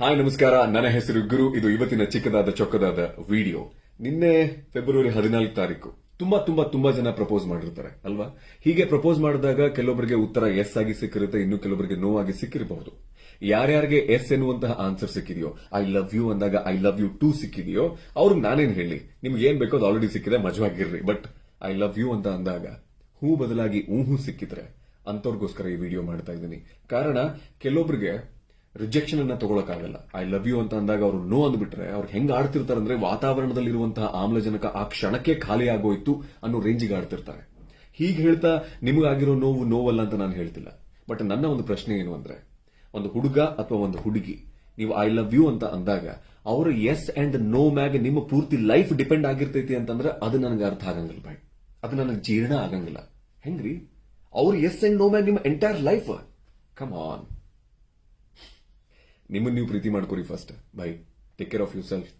Hi, ನಮಸ್ಕಾರ. ನನ್ನ ಹೆಸರು ಗುರು. ಇದು ಇವತ್ತಿನ ಚಿಕ್ಕದಾದ, ಚೊಕ್ಕದಾದ ವಿಡಿಯೋ ನಿನ್ನೆ ಫೆಬ್ರವರಿ ಹದಿನಾಲ್ಕು ತಾರೀಕು. ತುಂಬಾ ತುಂಬಾ ತುಂಬಾ ಜನ ಪ್ರಪೋಸ್ ಮಾಡಿರ್ತಾರೆ, ಅಲ್ವಾ? ಹೀಗೆ ಪ್ರಪೋಸ್ ಮಾಡಿದಾಗ ಕೆಲವೊಬ್ಬರಿಗೆ ಉತ್ತರ ಎಸ್ ಆಗಿ ಸಿಕ್ಕಿರುತ್ತೆ, ಇನ್ನು ಕೆಲವೊಬ್ಬರಿಗೆ ನೋ ಆಗಿ ಸಿಕ್ಕಿರಬಹುದು. ಯಾರ್ಯಾರಿಗೆ ಎಸ್ ಎನ್ನುವಂತಹ ಆನ್ಸರ್ ಸಿಕ್ಕಿದೆಯೋ ಐ ಲವ್ ಯು ಅಂದಾಗ ಐ ಲವ್ ಯು ಟೂ ಸಿಕ್ಕಿದೆಯೋ, ಅವ್ರಿಗೆ ನಾನೇನ್ ಹೇಳಿ? ನಿಮ್ಗೆ ಏನ್ ಬೇಕೋ ಅದು ಆಲ್ರೆಡಿ ಸಿಕ್ಕಿದೆ, ಮಜವಾಗಿರ್ರಿ. ಬಟ್ ಐ ಲವ್ ಯು ಅಂತ ಅಂದಾಗ, ಹೂ ಬದಲಾಗಿ ಊಹು ಸಿಕ್ಕಿದ್ರೆ ಅಂತವ್ರಿಗೋಸ್ಕರ ಈ ವಿಡಿಯೋ ಮಾಡ್ತಾ ಇದ್ದೀನಿ. ಕಾರಣ, ಕೆಲವೊಬ್ರಿಗೆ ರಿಜೆಕ್ಷನ್ ಅನ್ನ ತಗೊಳಕಾಗಲ್ಲ ಐ ಲವ್ ಯು ಅಂತ ಅಂದಾಗ ಅವರು ನೋ ಅಂದ್ಬಿಟ್ರೆ, ಅವ್ರು ಹೆಂಗ್ ಆಡ್ತಿರ್ತಾರೆ ಅಂದ್ರೆ ವಾತಾವರಣದಲ್ಲಿರುವಂತಹ ಆಮ್ಲಜನಕ ಆ ಕ್ಷಣಕ್ಕೆ ಖಾಲಿ ಆಗೋಯ್ತು ಅನ್ನೋ ರೇಂಜಿಗೆ ಆಡ್ತಿರ್ತಾರೆ. ಹೀಗೆ ಹೇಳ್ತಾ ನಿಮಗಾಗಿರೋ ನೋವು ನೋವಲ್ಲ ಅಂತ ನಾನು ಹೇಳ್ತಿಲ್ಲ. ಬಟ್ ನನ್ನ ಒಂದು ಪ್ರಶ್ನೆ ಏನು ಅಂದ್ರೆ, ಒಂದು ಹುಡುಗ ಅಥವಾ ಒಂದು ಹುಡುಗಿ, ನೀವು ಐ ಲವ್ ಯು ಅಂತ ಅಂದಾಗ ಅವರ ಎಸ್ ಅಂಡ್ ನೋ ಮ್ಯಾಗ ನಿಮ್ಮ ಪೂರ್ತಿ ಲೈಫ್ ಡಿಪೆಂಡ್ ಆಗಿರ್ತೈತಿ ಅಂತಂದ್ರೆ ಅದು ನನಗೆ ಅರ್ಥ ಆಗಂಗಿಲ್ಲ ಬಾಯ್ ಅದು ನನಗೆ ಜೀರ್ಣ ಆಗಂಗಿಲ್ಲ. ಹೆಂಗ್ರಿ? ಅವ್ರ ಎಸ್ ಅಂಡ್ ನೋ ಮ್ಯಾಗ ನಿಮ್ಮ ಎಂಟೈರ್ ಲೈಫ್. ಕಮ್ ಆನ್ ನಿಮ್ಮನ್ನ ನೀವು ಪ್ರೀತಿ ಮಾಡ್ಕೊರಿ first bye take care of you self